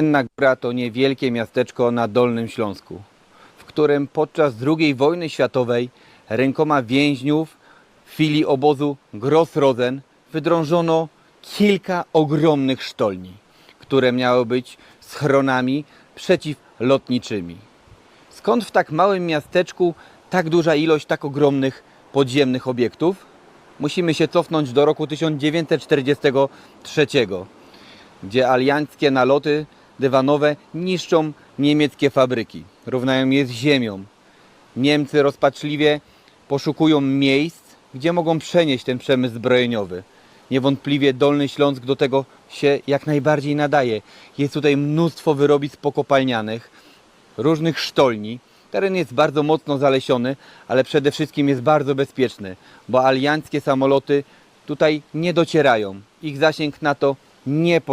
Enna Góra to niewielkie miasteczko na Dolnym Śląsku, w którym podczas II wojny światowej rękoma więźniów w filii obozu Grossrosen wydrążono kilka ogromnych sztolni, które miały być schronami przeciwlotniczymi. Skąd w tak małym miasteczku tak duża ilość tak ogromnych podziemnych obiektów? Musimy się cofnąć do roku 1943, gdzie alianckie naloty dywanowe niszczą niemieckie fabryki, równają je z ziemią. Niemcy rozpaczliwie poszukują miejsc, gdzie mogą przenieść ten przemysł zbrojeniowy. Niewątpliwie Dolny Śląsk do tego się jak najbardziej nadaje. Jest tutaj mnóstwo wyrobisk pokopalnianych, różnych sztolni. Teren jest bardzo mocno zalesiony, ale przede wszystkim jest bardzo bezpieczny, bo alianckie samoloty tutaj nie docierają. Ich zasięg na to nie pozwala.